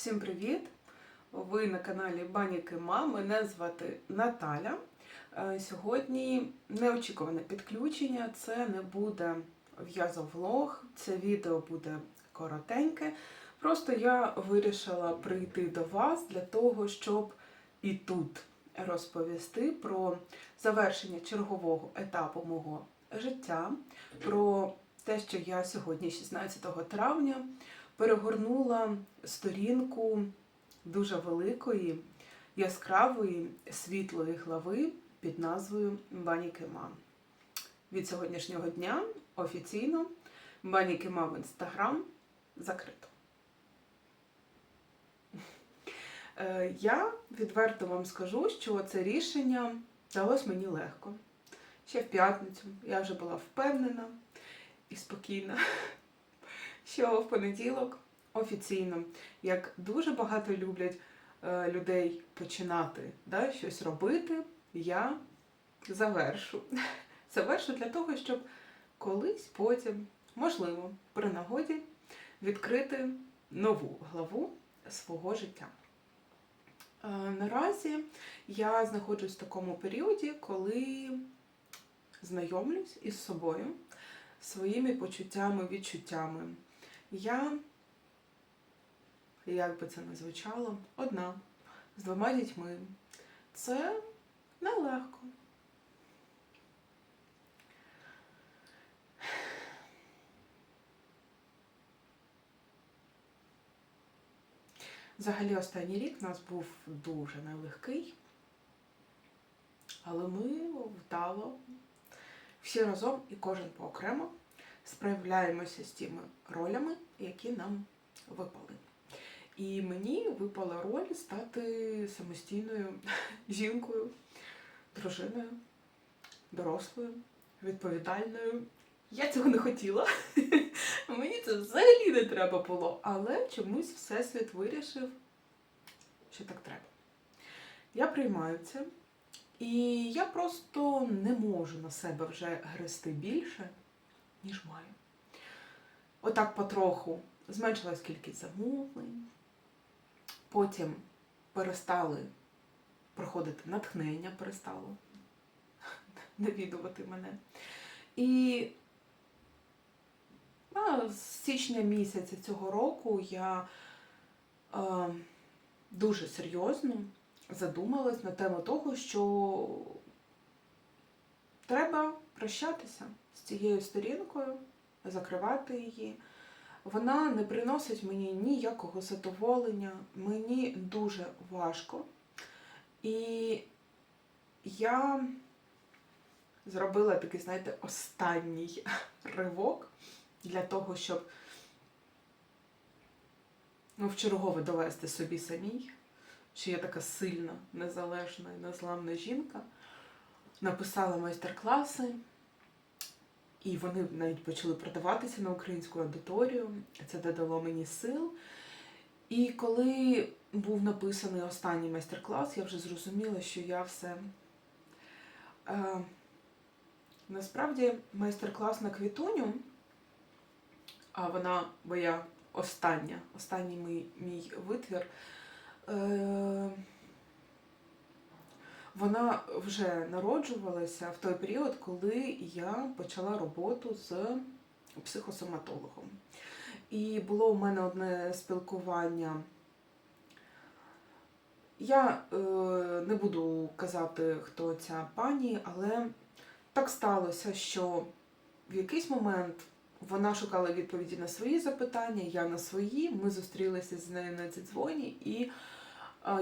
Всім привіт! Ви на каналі Баніки Ма. Мене звати Наталя. Е, Сьогодні неочікуване підключення. Це не буде в'язовлог, це відео буде коротеньке. Просто я вирішила прийти до вас для того, щоб і тут розповісти про завершення чергового етапу мого життя, про те, що я сьогодні, 16 травня, перегорнула сторінку дуже великої, яскравої, світлої глави під назвою Бані Кема. Від сьогоднішнього дня офіційно Бані Кема в інстаграм закрито. Е, Я відверто вам скажу, що це рішення далось мені легко. Ще в п'ятницю я вже була впевнена і спокійна, що в понеділок офіційно, як дуже багато люблять е, людей починати да, щось робити, я завершу. Завершу для того, щоб колись потім, можливо, при нагоді відкрити нову главу свого життя. Е, Наразі я знаходжусь в такому періоді, коли знайомлюсь із собою, своїми почуттями, відчуттями. Я, як би це не звучало, одна з двома дітьми. Це нелегко. Взагалі, останній рік у нас був дуже нелегкий, але ми вдало всі разом і кожен поокремо справляємося з тими ролями, які нам випали. І мені випала роль стати самостійною жінкою, дружиною, дорослою, відповідальною. Я цього не хотіла. Мені це взагалі не треба було. Але чомусь Всесвіт вирішив, що так треба. Я приймаю це. І я просто не можу на себе вже грести більше, ніж маю. Отак потроху зменшилась кількість замовлень, потім перестали проходити натхнення, перестало навідувати мене. І а, з січня місяця цього року я е, дуже серйозно задумалась на тему того, що треба прощатися з цією сторінкою, закривати її. Вона не приносить мені ніякого задоволення, мені дуже важко. І я зробила такий, знаєте, останній ривок для того, щоб ну, вчергове довести собі самій, що я така сильна, незалежна і незламна жінка. Написала майстер-класи, і вони навіть почали продаватися на українську аудиторію. Це додало мені сил. І коли був написаний останній майстер-клас, я вже зрозуміла, що я все. Е, насправді майстер-клас на квітуню, а вона моя остання, останній мій, мій витвір. Е, вона вже народжувалася в той період, коли я почала роботу з психосоматологом. І було у мене одне спілкування. Я е, не буду казати, хто ця пані, але так сталося, що в якийсь момент вона шукала відповіді на свої запитання, я на свої. Ми зустрілися з нею на дзвоні, і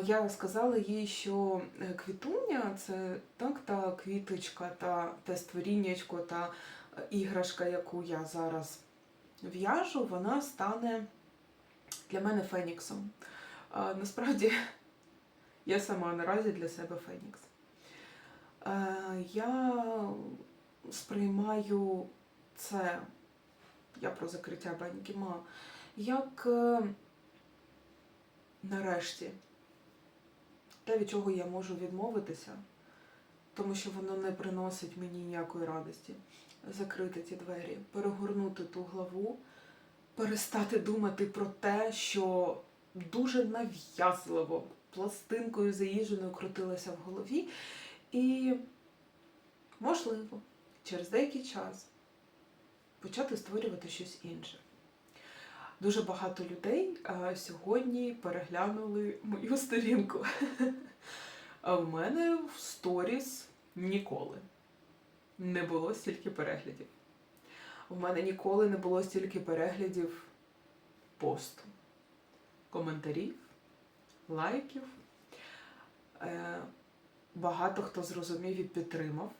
я сказала їй, що е, квітуня це так та квіточка, та те створіннячко, та е, іграшка, яку я зараз в'яжу, вона стане для мене феніксом. Насправді, я сама наразі для себе фенікс. Я сприймаю це, я про закриття банькіма, як е, нарешті те, від чого я можу відмовитися, тому що воно не приносить мені ніякої радості. Закрити ті двері, перегорнути ту главу, перестати думати про те, що дуже нав'язливо пластинкою заїждженою крутилася в голові. І, можливо, через деякий час почати створювати щось інше. Дуже багато людей сьогодні переглянули мою сторінку. А в мене в сторіс ніколи не було стільки переглядів. У мене ніколи не було стільки переглядів посту, коментарів, лайків. Е, багато хто зрозумів і підтримав.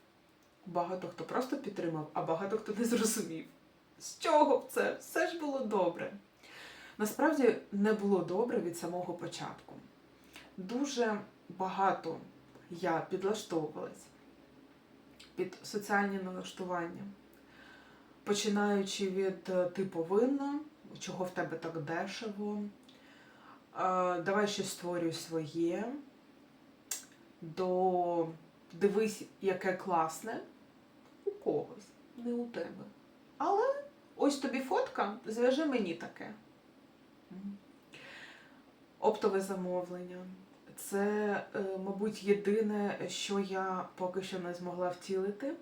Багато хто просто підтримав, а багато хто не зрозумів. З чого б це? Все ж було добре. Насправді не було добре від самого початку. Дуже багато я підлаштовувалась під соціальні налаштування, починаючи від е, ти повинна, чого в тебе так дешево, давай щось створюй своє, до дивись, яке класне у когось, не у тебе. Але ось тобі фотка, зв'яжи мені таке. Оптове замовлення. Це, е, мабуть, єдине, що я поки що не змогла втілити,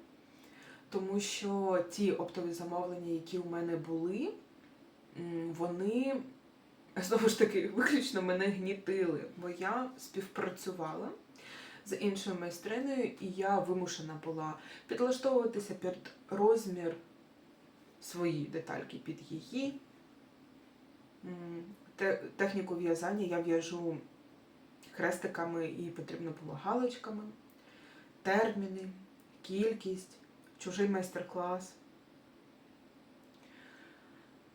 тому що ті оптові замовлення, які у мене були, вони знову ж таки виключно мене гнітили, бо я співпрацювала з іншою майстриною, і я вимушена була підлаштовуватися під розмір свої детальки під її. Техніку в'язання я в'яжу хрестиками і потрібно було галочками, терміни, кількість, чужий майстер-клас.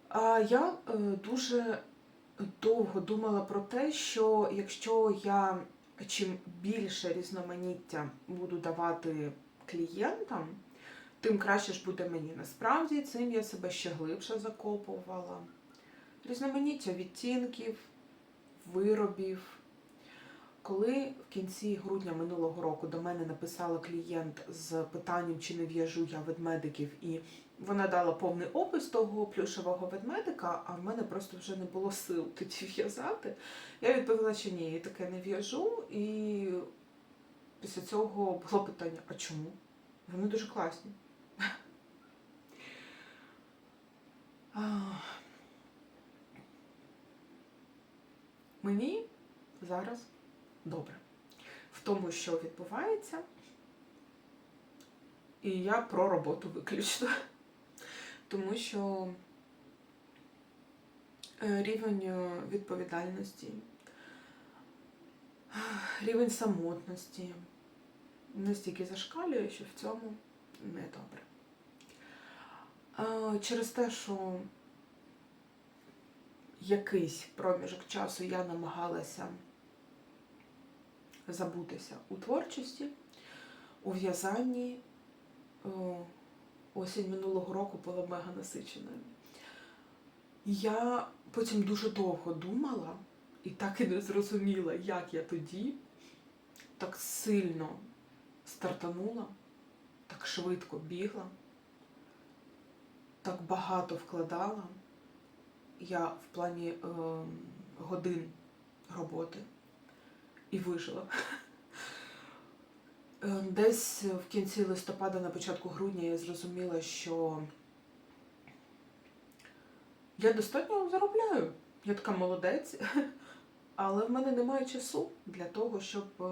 А я е, дуже довго думала про те, що якщо я чим більше різноманіття буду давати клієнтам, тим краще ж буде мені. Насправді цим я себе ще глибше закопувала. Різноманіття відтінків, виробів. Коли в кінці грудня минулого року до мене написала клієнт з питанням, чи не в'яжу я ведмедиків, і вона дала повний опис того плюшевого ведмедика, а в мене просто вже не було сил тоді в'язати. Я відповіла, що ні, я таке не в'яжу. І після цього було питання: а чому? Вони дуже класні. Мені зараз добре в тому, що відбувається. І я про роботу виключно. Тому що е, рівень е, відповідальності, рівень самотності настільки зашкалює, що в цьому не добре. Е, Через те, що якийсь проміжок часу я намагалася забутися у творчості, у в'язанні. Осінь минулого року була мега насиченою. Я потім дуже довго думала і так і не зрозуміла, як я тоді так сильно стартанула, так швидко бігла, так багато вкладала я в плані е, годин роботи і вижила. Е, Десь в кінці листопада, на початку грудня я зрозуміла, що я достатньо заробляю. Я така молодець, але в мене немає часу для того, щоб е,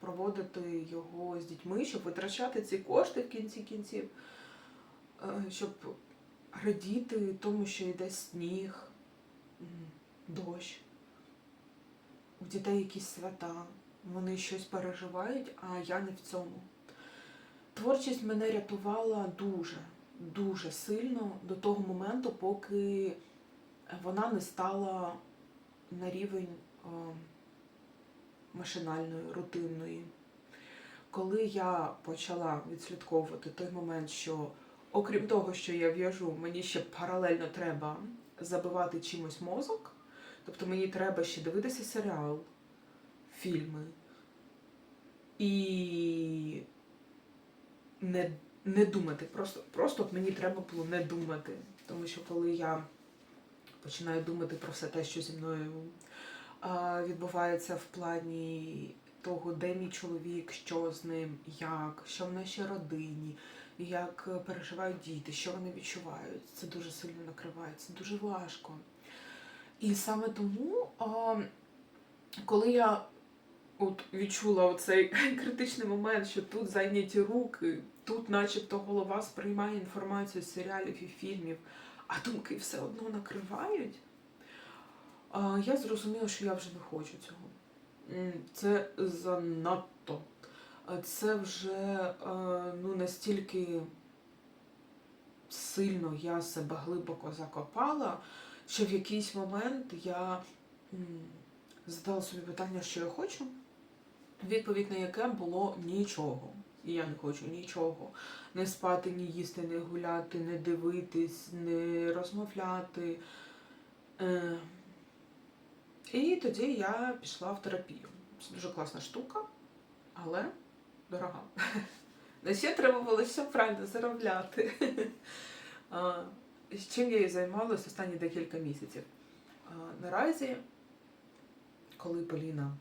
проводити його з дітьми, щоб витрачати ці кошти в кінці кінців, е, щоб радіти тому, що йде сніг, дощ. У дітей якісь свята, вони щось переживають, а я не в цьому. Творчість мене рятувала дуже, дуже сильно до того моменту, поки вона не стала на рівень е, машинальної, рутинної. Коли я почала відслідковувати той момент, що окрім того, що я в'яжу, мені ще паралельно треба забивати чимось мозок. Тобто мені треба ще дивитися серіал, фільми. І не, не думати. Просто, просто от мені треба було не думати. Тому що коли я починаю думати про все те, що зі мною а, відбувається в плані того, де мій чоловік, що з ним, як, що в нашій родині, як е, переживають діти, що вони відчувають. Це дуже сильно накриває, це дуже важко. І саме тому, коли я от відчула оцей критичний момент, що тут зайняті руки, тут, начебто, голова сприймає інформацію з серіалів і фільмів, а думки все одно накривають. Я зрозуміла, що я вже не хочу цього. Це занадто. Це вже е, ну, настільки сильно я себе глибоко закопала, що в якийсь момент я задала собі питання, що я хочу, відповідь на яке було нічого. І я не хочу нічого. Не спати, ні їсти, не гуляти, не дивитись, не розмовляти. Е, і тоді я пішла в терапію. Це дуже класна штука, але дорога. На ще треба було все правильно заробляти. З Чим я і займалася останні декілька місяців. Наразі, коли Поліна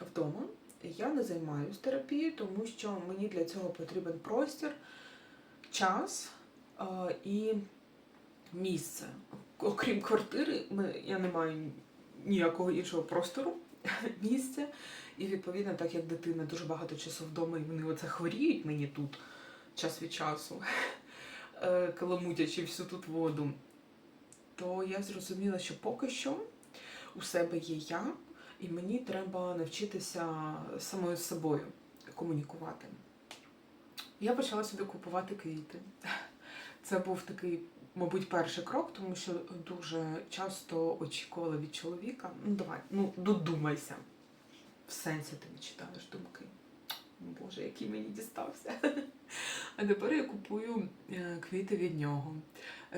вдома, я не займаюся терапією, тому що мені для цього потрібен простір, час і місце. Окрім квартири, я не маю ніякого іншого простору, місця. І відповідно, так як дитина дуже багато часу вдома, і вони оце хворіють мені тут час від часу, е, каламутячи всю тут воду, то я зрозуміла, що поки що у себе є я, і мені треба навчитися самою з собою комунікувати. Я почала собі купувати квіти. Це був такий, мабуть, перший крок, тому що дуже часто очікувала від чоловіка. Ну давай, ну додумайся. В сенсі ти не читаєш думки. Боже, який мені дістався. А тепер я купую е, квіти від нього.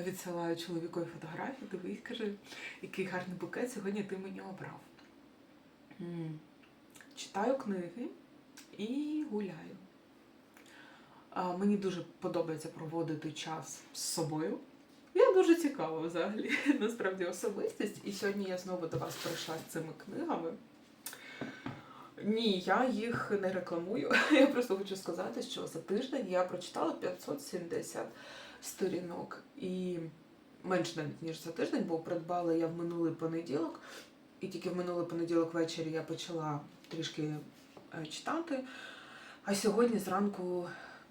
Відсилаю чоловікові фотографії, дивись, каже, який гарний букет сьогодні ти мені обрав. Читаю книги і гуляю. Мені дуже подобається проводити час з собою. Я дуже цікава взагалі, насправді особистість. І сьогодні я знову до вас прийшла з цими книгами. Ні, я їх не рекламую. Я просто хочу сказати, що за тиждень я прочитала 570 сторінок і менше навіть ніж за тиждень, бо придбала я в минулий понеділок, і тільки в минулий понеділок ввечері я почала трішки е, читати. А сьогодні зранку,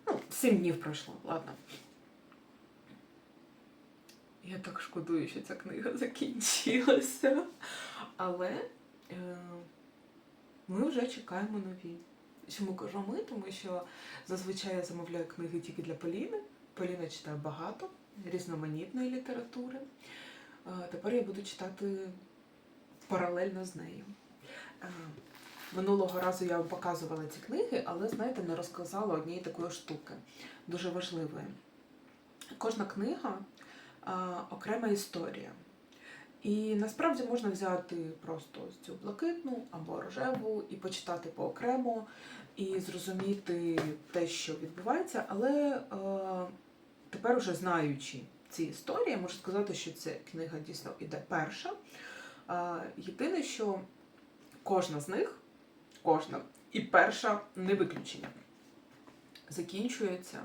ну, 7 днів пройшло, ладно. Я так шкодую, що ця книга закінчилася. Але е, ми вже чекаємо нові. Чому кажу ми? Тому що зазвичай я замовляю книги тільки для Поліни. Поліна читає багато різноманітної літератури. Е, Тепер я буду читати паралельно з нею. Е, Минулого разу я вам показувала ці книги, але, знаєте, не розказала однієї такої штуки, дуже важливої. Кожна книга окрема історія. І насправді можна взяти просто цю блакитну або рожеву і почитати поокремо, і зрозуміти те, що відбувається, але е, тепер уже знаючи ці історії, я можу сказати, що ця книга дійсно іде перша. Е, єдине, що кожна з них, кожна, і перша не виключення, закінчується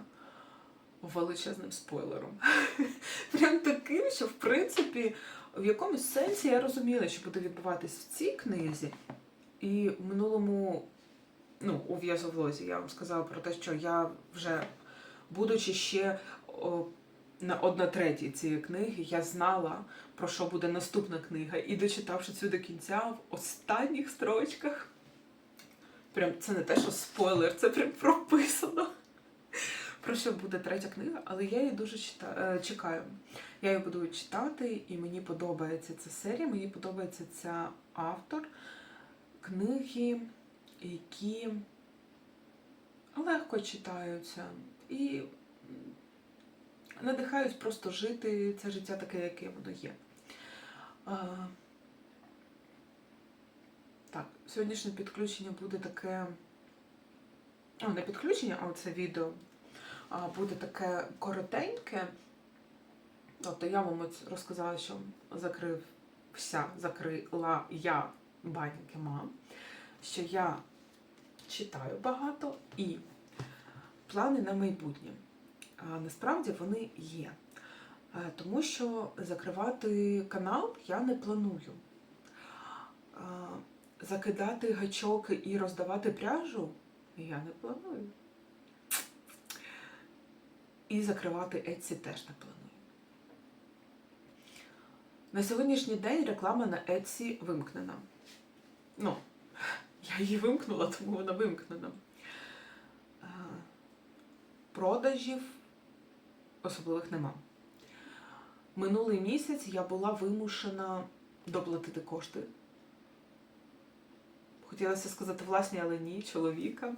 величезним спойлером. Прям таким, що в принципі в якомусь сенсі я розуміла, що буде відбуватись в цій книзі. І в минулому, ну, у в'язовлозі я вам сказала про те, що я вже, будучи ще о, на одна третій цієї книги, я знала, про що буде наступна книга. І дочитавши цю до кінця в останніх строчках. Прям це не те, що спойлер, це прям прописано. Про що буде третя книга, але я її дуже е, чекаю. Я її буду читати, і мені подобається ця серія, мені подобається ця автор книги, які легко читаються і м, надихають просто жити це життя таке, яке воно є. Так, сьогоднішнє підключення буде таке. О, не підключення, а це відео буде таке коротеньке. Тобто я вам розказала, що закрився, закрила я Баніки Мам, що я читаю багато і плани на майбутнє. А насправді вони є. Тому що закривати канал я не планую. Закидати гачок і роздавати пряжу я не планую. І закривати Etsy теж не планую. На сьогоднішній день реклама на Etsy вимкнена. Ну, я її вимкнула, тому вона вимкнена. Е, Продажів особливих нема. Минулий місяць я була вимушена доплатити кошти. Хотілося сказати власні, але ні, чоловіка,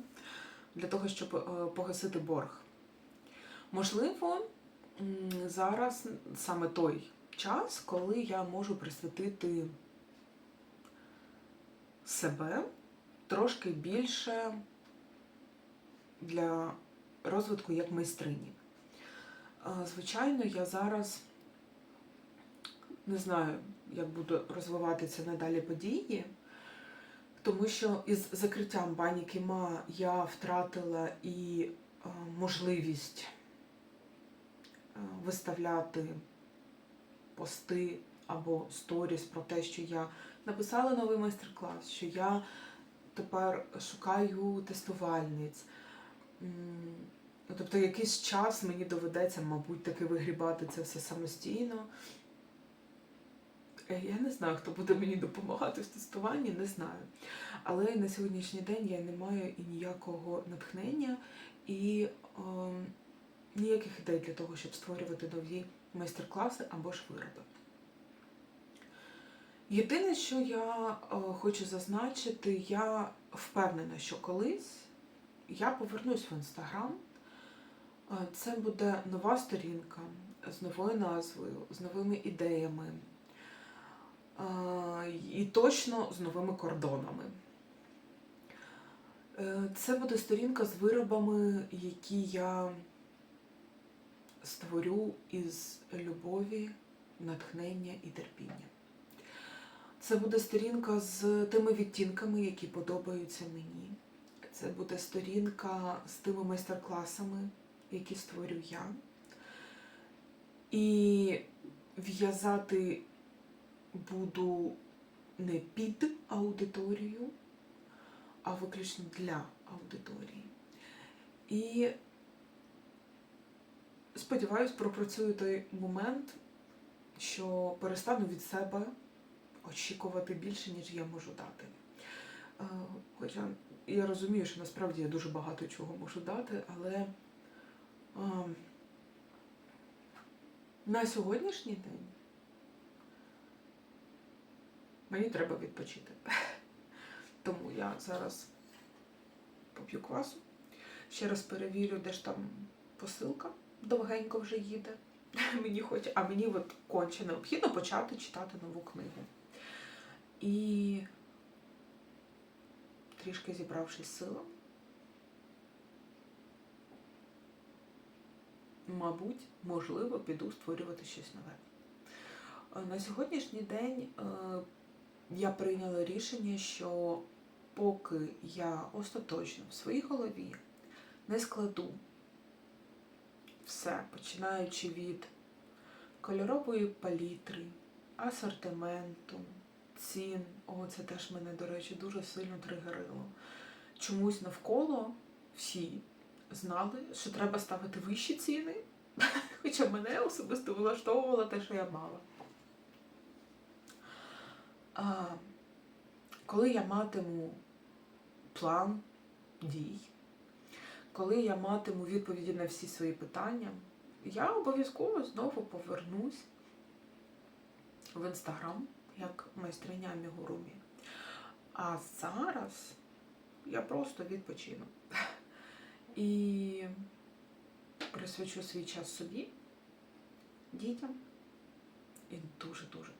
для того, щоб е, погасити борг. Можливо, зараз саме той час, коли я можу присвятити себе трошки більше для розвитку як майстрині. Звичайно, я зараз не знаю, як буду розвиватися надалі події, тому що із закриттям бані Кіма я втратила і можливість виставляти пости або сторіс про те, що я написала новий майстер-клас, що я тепер шукаю тестувальниць. Ну, Тобто якийсь час мені доведеться, мабуть, таки вигрібати це все самостійно. Е, Я не знаю, хто буде мені допомагати в тестуванні, не знаю. Але на сьогоднішній день я не маю і ніякого натхнення, і е, ніяких ідей для того, щоб створювати нові майстер-класи або ж вироби. Єдине, що я е, хочу зазначити, я впевнена, що колись я повернусь в інстаграм. Е, Це буде нова сторінка з новою назвою, з новими ідеями. Е, І точно з новими кордонами. Це буде сторінка з виробами, які я створю із любові, натхнення і терпіння. Це буде сторінка з тими відтінками, які подобаються мені. Це буде сторінка з тими майстер-класами, які створю я. І в'язати буду не під аудиторію, а виключно для аудиторії. І сподіваюсь, пропрацюю той момент, що перестану від себе очікувати більше, ніж я можу дати. Е, Хоча я розумію, що насправді я дуже багато чого можу дати, але е, на сьогоднішній день мені треба відпочити. Тому я зараз поп'ю квасу, ще раз перевірю, де ж там посилка довгенько вже їде. Мені хоче, а мені от конче необхідно почати читати нову книгу. І трішки зібравшись силом, мабуть, можливо, піду створювати щось нове. Е, На сьогоднішній день е, я прийняла рішення, що поки я остаточно в своїй голові не складу все, починаючи від кольорової палітри, асортименту, цін. О, це теж мене, до речі, дуже сильно тригерило. Чомусь навколо всі знали, що треба ставити вищі ціни, хоча мене особисто влаштовувало те, що я мала. А, коли я матиму план дій, коли я матиму відповіді на всі свої питання, я обов'язково знову повернусь в інстаграм як майстриня Амігурумі. А зараз я просто відпочину. І присвячу свій час собі, дітям і дуже-дуже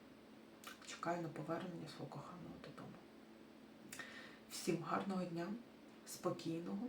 чекаю на повернення свого коханого додому. Всім гарного дня, спокійного